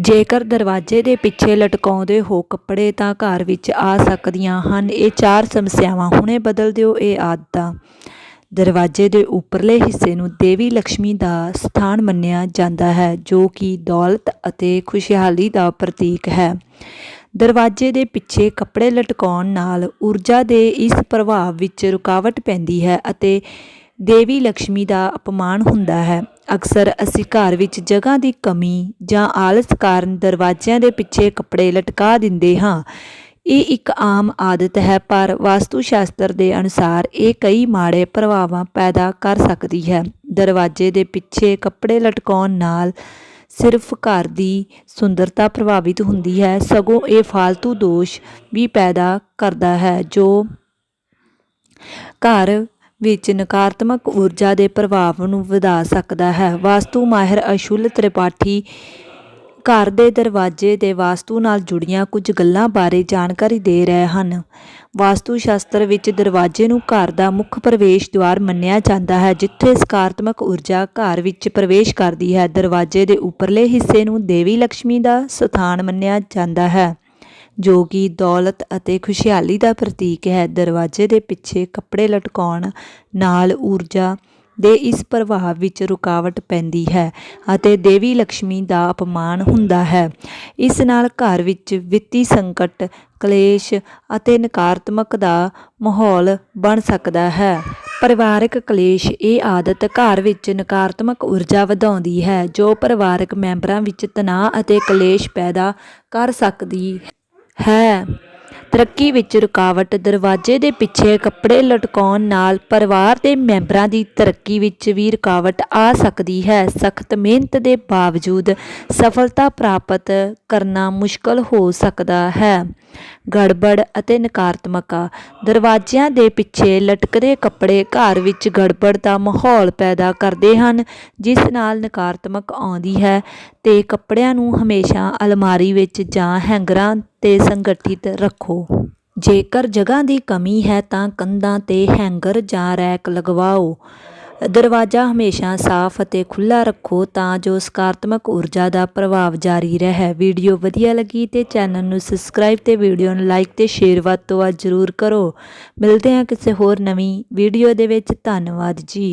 ਜੇਕਰ ਦਰਵਾਜ਼ੇ ਦੇ ਪਿੱਛੇ ਲਟਕਾਉਂਦੇ ਹੋ ਕੱਪੜੇ ਤਾਂ ਘਰ ਵਿੱਚ ਆ ਸਕਦੀਆਂ ਹਨ। ਇਹ ਚਾਰ ਸਮੱਸਿਆਵਾਂ, ਹੁਣੇ ਬਦਲ ਦਿਓ ਇਹ ਆਦਤਾਂ। ਦਰਵਾਜ਼ੇ ਦੇ ਉੱਪਰਲੇ ਹਿੱਸੇ ਨੂੰ ਦੇਵੀ ਲక్ష్ਮੀ ਦਾ ਸਥਾਨ ਮੰਨਿਆ ਜਾਂਦਾ ਹੈ, ਜੋ ਕਿ ਦੌਲਤ ਅਤੇ ਖੁਸ਼ਹਾਲੀ ਦਾ ਪ੍ਰਤੀਕ ਹੈ। ਦਰਵਾਜ਼ੇ ਦੇ ਪਿੱਛੇ ਕੱਪੜੇ ਲਟਕਾਉਣ ਨਾਲ ਊਰਜਾ ਦੇ ਇਸ ਪ੍ਰਭਾਵ ਵਿੱਚ ਰੁਕਾਵਟ ਪੈਂਦੀ ਹੈ ਅਤੇ ਦੇਵੀ ਲక్ష్ਮੀ ਦਾ ਅਪਮਾਨ ਹੁੰਦਾ ਹੈ। ਅਕਸਰ ਅਸੀਂ ਘਰ ਵਿੱਚ ਜਗ੍ਹਾ ਦੀ ਕਮੀ ਜਾਂ ਆਲਸ ਕਾਰਨ ਦਰਵਾਜ਼ਿਆਂ ਦੇ ਪਿੱਛੇ ਕੱਪੜੇ ਲਟਕਾ ਦਿੰਦੇ ਹਾਂ। ਇਹ ਇੱਕ ਆਮ ਆਦਤ ਹੈ, ਪਰ ਵਾਸਤੂ ਸ਼ਾਸਤਰ ਦੇ ਅਨੁਸਾਰ ਇਹ ਕਈ ਮਾੜੇ ਪ੍ਰਭਾਵਾਂ ਪੈਦਾ ਕਰ ਸਕਦੀ ਹੈ। ਦਰਵਾਜ਼ੇ ਦੇ ਪਿੱਛੇ ਕੱਪੜੇ ਲਟਕਾਉਣ ਨਾਲ ਸਿਰਫ ਘਰ ਦੀ ਸੁੰਦਰਤਾ ਪ੍ਰਭਾਵਿਤ ਹੁੰਦੀ ਹੈ। ਸਗੋਂ ਇਹ ਫालतू ਦੋਸ਼ ਵੀ ਪੈਦਾ ਕਰਦਾ ਹੈ, ਜੋ ਘਰ ਵਿੱਚ ਨਕਾਰਾਤਮਕ ਊਰਜਾ ਦੇ ਪ੍ਰਭਾਵ ਨੂੰ ਵਧਾ ਸਕਦਾ ਹੈ। ਵਾਸਤੂ ਮਾਹਿਰ ਅਸ਼ੁਲ ਤ੍ਰਿਪਾਠੀ ਘਰ ਦੇ ਦਰਵਾਜ਼ੇ ਦੇ ਵਾਸਤੂ ਨਾਲ ਜੁੜੀਆਂ ਕੁਝ ਗੱਲਾਂ ਬਾਰੇ ਜਾਣਕਾਰੀ ਦੇ ਰਹੇ ਹਨ। ਵਾਸਤੂ ਸ਼ਾਸਤਰ ਵਿੱਚ ਦਰਵਾਜ਼ੇ ਨੂੰ ਘਰ ਦਾ ਮੁੱਖ ਪ੍ਰਵੇਸ਼ ਦੁਆਰ ਮੰਨਿਆ ਜਾਂਦਾ ਹੈ, ਜਿੱਥੇ ਸਕਾਰਾਤਮਕ ਊਰਜਾ ਘਰ ਵਿੱਚ ਪ੍ਰਵੇਸ਼ ਕਰਦੀ ਹੈ। ਦਰਵਾਜ਼ੇ ਦੇ ਉੱਪਰਲੇ ਹਿੱਸੇ ਨੂੰ ਦੇਵੀ ਲక్ష్ਮੀ ਦਾ ਸਥਾਨ ਮੰਨਿਆ ਜਾਂਦਾ ਹੈ। ਜੋ ਕਿ ਦੌਲਤ ਅਤੇ ਖੁਸ਼ਹਾਲੀ ਦਾ ਪ੍ਰਤੀਕ ਹੈ, ਦਰਵਾਜ਼ੇ ਦੇ ਪਿੱਛੇ ਕੱਪੜੇ ਲਟਕਾਉਣ ਨਾਲ ਊਰਜਾ ਦੇ ਇਸ ਪ੍ਰਭਾਵ ਵਿੱਚ ਰੁਕਾਵਟ ਪੈਂਦੀ ਹੈ ਅਤੇ ਦੇਵੀ ਲక్ష్ਮੀ ਦਾ ਅਪਮਾਨ ਹੁੰਦਾ ਹੈ। ਇਸ ਨਾਲ ਘਰ ਵਿੱਚ ਵਿੱਤੀ ਸੰਕਟ, ਕਲੇਸ਼ ਅਤੇ ਨਕਾਰਾਤਮਕ ਦਾ ਮਾਹੌਲ ਬਣ ਸਕਦਾ ਹੈ। ਪਰਿਵਾਰਕ ਕਲੇਸ਼ ਇਹ ਆਦਤ ਘਰ ਵਿੱਚ ਨਕਾਰਾਤਮਕ ਊਰਜਾ ਵਧਾਉਂਦੀ ਹੈ, ਜੋ ਪਰਿਵਾਰਕ ਮੈਂਬਰਾਂ ਵਿੱਚ ਤਣਾਅ ਅਤੇ ਕਲੇਸ਼ ਪੈਦਾ ਕਰ ਸਕਦੀ ਹੈ। ਤਰੱਕੀ ਵਿੱਚ ਰੁਕਾਵਟ, ਦਰਵਾਜ਼ੇ ਦੇ ਪਿੱਛੇ ਕੱਪੜੇ ਲਟਕਾਉਣ ਨਾਲ ਪਰਿਵਾਰ ਦੇ ਮੈਂਬਰਾਂ ਦੀ ਤਰੱਕੀ ਵਿੱਚ ਵੀ ਰੁਕਾਵਟ ਆ ਸਕਦੀ ਹੈ। ਸਖਤ ਮਿਹਨਤ ਦੇ ਬਾਵਜੂਦ ਸਫਲਤਾ ਪ੍ਰਾਪਤ ਕਰਨਾ ਮੁਸ਼ਕਲ ਹੋ ਸਕਦਾ ਹੈ। ਗੜਬੜ ਅਤੇ ਨਕਾਰਾਤਮਕਤਾ ਦਰਵਾਜ਼ਿਆਂ ਦੇ ਪਿੱਛੇ ਲਟਕਦੇ ਕੱਪੜੇ ਘਰ ਵਿੱਚ ਗੜਬੜ ਦਾ ਮਾਹੌਲ ਪੈਦਾ ਕਰਦੇ ਹਨ, ਜਿਸ ਨਾਲ ਨਕਾਰਾਤਮਕ ਆਉਂਦੀ ਹੈ ਤੇ ਕੱਪੜਿਆਂ ਨੂੰ ਹਮੇਸ਼ਾ ਅਲਮਾਰੀ ਵਿੱਚ ਜਾਂ ਹੈਂਗਰਾਂ ਤੇ ਸੰਗਠਿਤ ਰੱਖੋ। ਜੇਕਰ ਜਗ੍ਹਾ ਦੀ ਕਮੀ ਹੈ ਤਾਂ ਕੰਧਾਂ ਤੇ ਹੈਂਗਰ ਜਾਂ ਰੈਕ ਲਗਵਾਓ। ਦਰਵਾਜ਼ਾ ਹਮੇਸ਼ਾ ਸਾਫ਼ ਅਤੇ ਖੁੱਲ੍ਹਾ ਰੱਖੋ ਤਾਂ ਜੋ ਸਕਾਰਾਤਮਕ ਊਰਜਾ ਦਾ ਪ੍ਰਭਾਵ ਜਾਰੀ ਰਹੇ। ਵੀਡੀਓ ਵਧੀਆ ਲੱਗੀ ਤੇ ਚੈਨਲ ਨੂੰ ਸਬਸਕ੍ਰਾਈਬ ਤੇ ਵੀਡੀਓ ਨੂੰ ਲਾਈਕ ਤੇ ਸ਼ੇਅਰ ਵੱਧ ਤੋਂ ਵੱਧ ਜ਼ਰੂਰ ਕਰੋ। ਮਿਲਦੇ ਹਾਂ ਕਿਸੇ ਹੋਰ ਨਵੀਂ ਵੀਡੀਓ ਦੇ ਵਿੱਚ। ਧੰਨਵਾਦ ਜੀ।